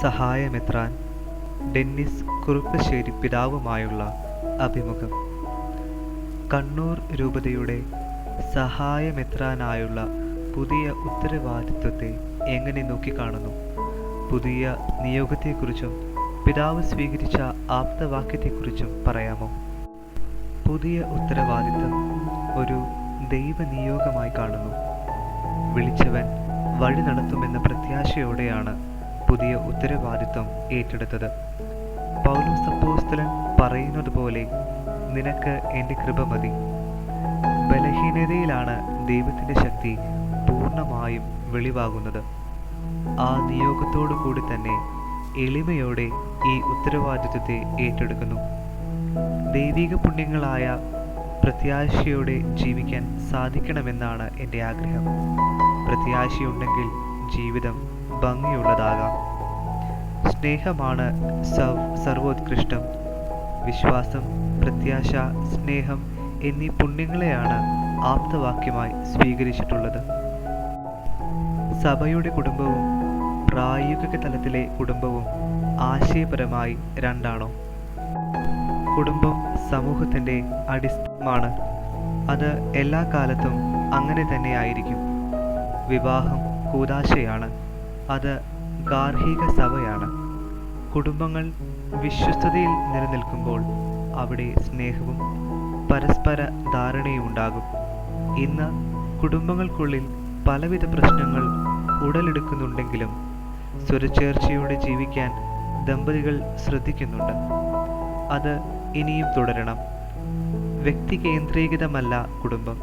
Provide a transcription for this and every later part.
സഹായമെത്രാൻ Dennis Kuruppassery പിതാവുമായുള്ള അഭിമുഖം. കണ്ണൂർ രൂപതയുടെ സഹായമെത്രാനായുള്ള പുതിയ ഉത്തരവാദിത്വത്തെ എങ്ങനെ നോക്കിക്കാണുന്നു? പുതിയ നിയോഗത്തെക്കുറിച്ചും പിതാവ് സ്വീകരിച്ച ആപ്തവാക്യത്തെക്കുറിച്ചും പറയാമോ? പുതിയ ഉത്തരവാദിത്വം ഒരു ദൈവനിയോഗമായി കാണുന്നു. വിളിച്ചവൻ വഴി നടത്തുമെന്ന പ്രത്യാശയോടെയാണ് പുതിയ ഉത്തരവാദിത്വം ഏറ്റെടുത്തത്. പൗലോസ് അപ്പോസ്തലൻ പറയുന്നത് പോലെ നിനക്ക് എന്റെ കൃപ മതി. ബലഹീനതയിലാണ് ദൈവത്തിന്റെ ശക്തി പൂർണമായും വെളിവാകുന്നത്. ആ നിയോഗത്തോടു കൂടി തന്നെ എളിമയോടെ ഈ ഉത്തരവാദിത്വത്തെ ഏറ്റെടുക്കുന്നു. ദൈവിക പുണ്യങ്ങളായ പ്രത്യാശയോടെ ജീവിക്കാൻ സാധിക്കണമെന്നാണ് എന്റെ ആഗ്രഹം. പ്രത്യാശയുണ്ടെങ്കിൽ ജീവിതം ഭംഗിയുള്ളതാകാം. സ്നേഹമാണ് സവ് സർവോത്കൃഷ്ടം. വിശ്വാസം പ്രത്യാശ സ്നേഹം എന്നീ പുണ്യങ്ങളെയാണ് ആപ്തവാക്യമായി സ്വീകരിച്ചിട്ടുള്ളത്. സഭയുടെ കുടുംബവും പ്രായോഗിക തലത്തിലെ കുടുംബവും ആശയപരമായി രണ്ടാണോ? കുടുംബം സമൂഹത്തിന്റെ അടിസ്ഥാനമാണ്. അത് എല്ലാ കാലത്തും അങ്ങനെ തന്നെയായിരിക്കും വിവാഹം കൂതാശയാണ്. അത് ഗാർഹിക സഭയാണ്. കുടുംബങ്ങൾ വിശ്വസ്തതയിൽ നിലനിൽക്കുമ്പോൾ അവിടെ സ്നേഹവും പരസ്പര ധാരണയും ഉണ്ടാകും. ഇന്ന് കുടുംബങ്ങൾക്കുള്ളിൽ പലവിധ പ്രശ്നങ്ങൾ ഉടലെടുക്കുന്നുണ്ടെങ്കിലും സ്വരച്ചേർച്ചയോടെ ജീവിക്കാൻ ദമ്പതികൾ ശ്രദ്ധിക്കുന്നുണ്ട്. അത് ഇനിയും തുടരണം. വ്യക്തി കേന്ദ്രീകൃതമല്ല കുടുംബം.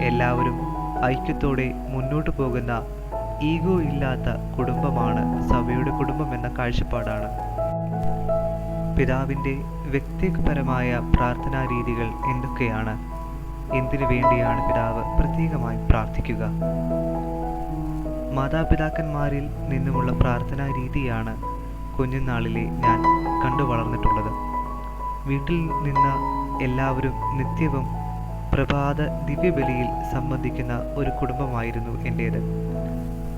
എല്ലാവരും ഐക്യത്തോടെ മുന്നോട്ടു പോകുന്ന ഈഗോ ഇല്ലാത്ത കുടുംബമാണ് സഭയുടെ കുടുംബം എന്ന കാഴ്ചപ്പാടാണ്. പിതാവിന്റെ വ്യക്തിപരമായ പ്രാർത്ഥനാ രീതികൾ എന്തൊക്കെയാണ്? എന്തിനു വേണ്ടിയാണ് പിതാവ് പ്രത്യേകമായി പ്രാർത്ഥിക്കുക? മാതാപിതാക്കന്മാരിൽ നിന്നുമുള്ള പ്രാർത്ഥനാ രീതിയാണ് കുഞ്ഞുനാളിലെ ഞാൻ കണ്ടു വളർന്നിട്ടുള്ളത്. വീട്ടിൽ നിന്ന് എല്ലാവരും നിത്യവും പ്രഭാത ദിവ്യബലിയിൽ സംബന്ധിക്കുന്ന ഒരു കുടുംബമായിരുന്നു എന്റേത്.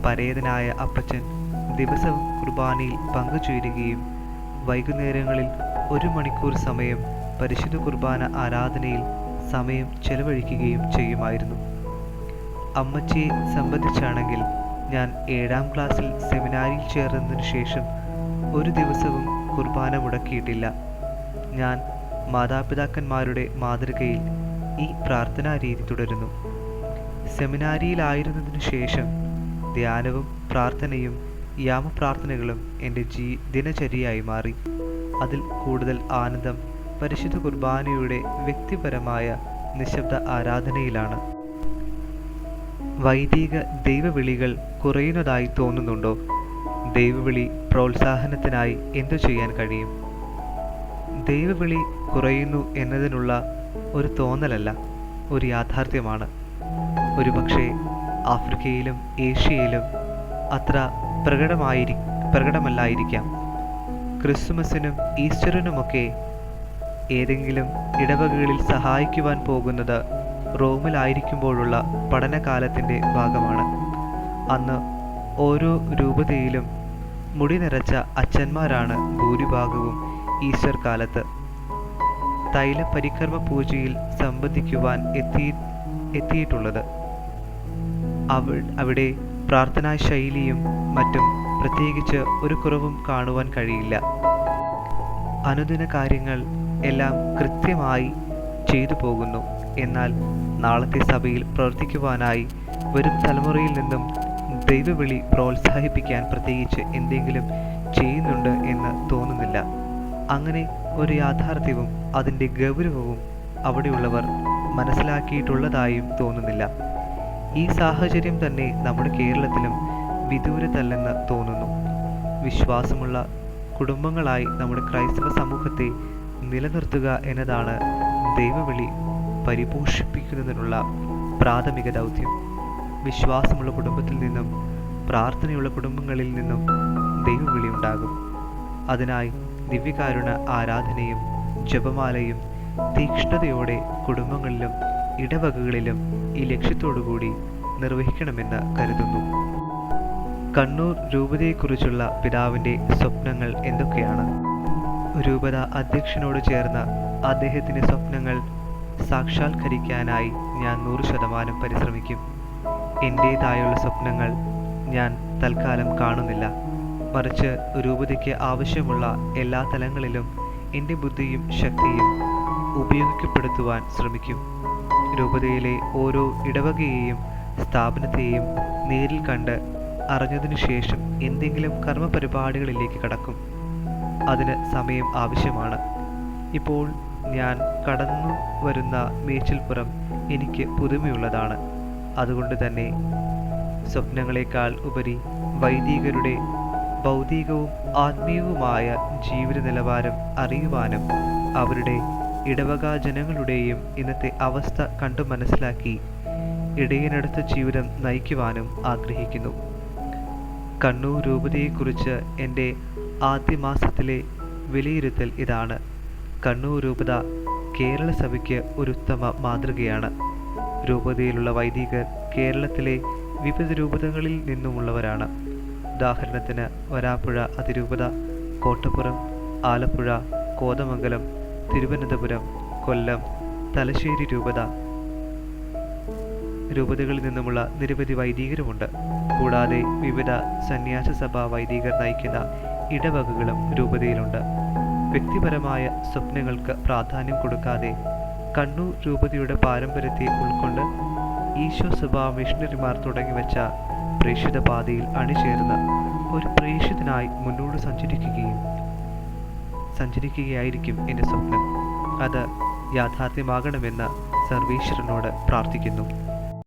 പരേതനായ അപ്പച്ചൻ ദിവസവും കുർബാനയിൽ പങ്കുചേരുകയും വൈകുന്നേരങ്ങളിൽ ഒരു മണിക്കൂർ സമയം പരിശുദ്ധ കുർബാന ആരാധനയിൽ സമയം ചെലവഴിക്കുകയും ചെയ്യുമായിരുന്നു. അമ്മച്ചിയെ സംബന്ധിച്ചാണെങ്കിൽ ഞാൻ ഏഴാം ക്ലാസ്സിൽ സെമിനാരിയിൽ ചേർന്നതിനു ശേഷം ഒരു ദിവസവും കുർബാന മുടക്കിയിട്ടില്ല. ഞാൻ മാതാപിതാക്കന്മാരുടെ മാതൃകയിൽ ഈ പ്രാർത്ഥനാ രീതി തുടരുന്നു. സെമിനാരിയിലായിരുന്നതിനു ശേഷം ധ്യാനവും പ്രാർത്ഥനയും യാമപ്രാർത്ഥനകളും എന്റെ ജീ ദിനചര്യയായി മാറി. അതിൽ കൂടുതൽ ആനന്ദം പരിശുദ്ധ കുർബാനയുടെ വ്യക്തിപരമായ നിശബ്ദ ആരാധനയിലാണ്. വൈദിക ദൈവവിളികൾ കുറയുന്നതായി തോന്നുന്നുണ്ടോ? ദൈവവിളി പ്രോത്സാഹനത്തിനായി എന്തു ചെയ്യാൻ കഴിയും? ദൈവവിളി കുറയുന്നു എന്നതിനുള്ള ഒരു തോന്നലല്ല ഒരു യാഥാർത്ഥ്യമാണ്. ഒരുപക്ഷെ ആഫ്രിക്കയിലും ഏഷ്യയിലും അത്ര പ്രകടമായിരി പ്രകടമല്ലായിരിക്കാം. ക്രിസ്മസിനും ഈസ്റ്ററിനുമൊക്കെ ഏതെങ്കിലും ഇടവകകളിൽ സഹായിക്കുവാൻ പോകുന്നത് റോമിലായിരിക്കുമ്പോഴുള്ള പഠനകാലത്തിന്റെ ഭാഗമാണ്. അന്ന് ഓരോ രൂപതയിലും മുടി നിറച്ച അച്ഛന്മാരാണ് ഭൂരിഭാഗവും ഈസ്റ്റർ കാലത്ത്. തൈല പരിക്രമ പൂജയിൽ സംബന്ധിക്കുവാൻ എത്തി എത്തിയിട്ടുള്ളത്. അവിടെ പ്രാർത്ഥനാ ശൈലിയും മറ്റും പ്രത്യേകിച്ച് ഒരു കുറവും കാണുവാൻ കഴിയില്ല. അനുദിന കാര്യങ്ങൾ എല്ലാം കൃത്യമായി ചെയ്തു പോകുന്നു. എന്നാൽ നാളത്തെ സഭയിൽ പ്രവർത്തിക്കുവാനായി വരും തലമുറയിൽ നിന്നും ദൈവവിളി പ്രോത്സാഹിപ്പിക്കാൻ പ്രത്യേകിച്ച് എന്തെങ്കിലും ചെയ്യുന്നുണ്ട് എന്ന് തോന്നുന്നില്ല. അങ്ങനെ ഒരു യാഥാർത്ഥ്യവും അതിന്റെ ഗൗരവവും അവിടെയുള്ളവർ മനസ്സിലാക്കിയിട്ടുള്ളതായും തോന്നുന്നില്ല. ഈ സാഹചര്യം തന്നെ നമ്മുടെ കേരളത്തിലും വിദൂരത്തല്ലെന്ന് തോന്നുന്നു. വിശ്വാസമുള്ള കുടുംബങ്ങളായി നമ്മുടെ ക്രൈസ്തവ സമൂഹത്തെ നിലനിർത്തുക എന്നതാണ് ദൈവവിളി പരിപോഷിപ്പിക്കുന്നതിനുള്ള പ്രാഥമിക ദൗത്യം. വിശ്വാസമുള്ള കുടുംബത്തിൽ നിന്നും പ്രാർത്ഥനയുള്ള കുടുംബങ്ങളിൽ നിന്നും ദൈവവിളി ഉണ്ടാകും. അതിനായി ദിവ്യകാരുണ ആരാധനയും ജപമാലയും തീക്ഷ്ണതയോടെ കുടുംബങ്ങളിലും ഇടവകകളിലും ഈ ലക്ഷ്യത്തോടുകൂടി നിർവഹിക്കണമെന്ന് കരുതുന്നു. കണ്ണൂർ രൂപതയെക്കുറിച്ചുള്ള പിതാവിന്റെ സ്വപ്നങ്ങൾ എന്തൊക്കെയാണ്? രൂപത അധ്യക്ഷനോട് ചേർന്ന് അദ്ദേഹത്തിന്റെ സ്വപ്നങ്ങൾ സാക്ഷാത്കരിക്കാനായി ഞാൻ നൂറ് ശതമാനം പരിശ്രമിക്കും. എന്റേതായുള്ള സ്വപ്നങ്ങൾ ഞാൻ തൽക്കാലം കാണുന്നില്ല. മറിച്ച് രൂപതയ്ക്ക് ആവശ്യമുള്ള എല്ലാ തലങ്ങളിലും എന്റെ ബുദ്ധിയും ശക്തിയും ഉപയോഗിക്കപ്പെടുത്തുവാൻ ശ്രമിക്കും. രൂപതയിലെ ഓരോ ഇടവകയെയും സ്ഥാപനത്തെയും നേരിൽ കണ്ട് അറിഞ്ഞതിനു ശേഷം എന്തെങ്കിലും കർമ്മപരിപാടികളിലേക്ക് കടക്കും. അതിന് സമയം ആവശ്യമാണ്. ഇപ്പോൾ ഞാൻ കടന്നു വരുന്ന മേച്ചിൽപ്പുറം എനിക്ക് പുതുമയുള്ളതാണ്. അതുകൊണ്ട് തന്നെ സ്വപ്നങ്ങളെക്കാൾ ഉപരി വൈദികരുടെ ഭൗതികവും ആത്മീയവുമായ ജീവിത നിലവാരം അറിയുവാനും അവരുടെ ഇടവക ജനങ്ങളുടെയും ഇന്നത്തെ അവസ്ഥ കണ്ടു മനസ്സിലാക്കി ഇടയനടുത്ത ജീവിതം നയിക്കുവാനും ആഗ്രഹിക്കുന്നു. കണ്ണൂർ രൂപതയെക്കുറിച്ച് എന്റെ ആദ്യ മാസത്തിലെ വിലയിരുത്തൽ ഇതാണ്. കണ്ണൂർ രൂപത കേരള സഭയ്ക്ക് ഒരു ഉത്തമ മാതൃകയാണ്. രൂപതയിലുള്ള വൈദികർ കേരളത്തിലെ വിവിധ രൂപതകളിൽ നിന്നുമുള്ളവരാണ്. ഉദാഹരണത്തിന് വരാപ്പുഴ അതിരൂപത കോട്ടപ്പുറം ആലപ്പുഴ കോതമംഗലം തിരുവനന്തപുരം കൊല്ലം തലശ്ശേരി രൂപത. രൂപതകളിൽ നിന്നുമുള്ള നിരവധി വൈദികരുമുണ്ട്. കൂടാതെ വിവിധ സന്യാസ സഭാ വൈദികർ നയിക്കുന്ന ഇടവകകളും രൂപതയിലുണ്ട്. വ്യക്തിപരമായ സ്വപ്നങ്ങൾക്ക് പ്രാധാന്യം കൊടുക്കാതെ കണ്ണൂർ രൂപതയുടെ പാരമ്പര്യത്തെ ഉൾക്കൊണ്ട് ഈശോ സഭാ മിഷണറിമാർ തുടങ്ങിവെച്ച പ്രേക്ഷിത പാതയിൽ അണിചേർന്ന് ഒരു പ്രേക്ഷിതനായി മുന്നോട്ട് സഞ്ചരിക്കുകയും സഞ്ചരിക്കുകയായിരിക്കും എന്റെ സ്വപ്നം. അത് യാഥാർത്ഥ്യമാകണമെന്ന് സർവീശ്വരനോട് പ്രാർത്ഥിക്കുന്നു.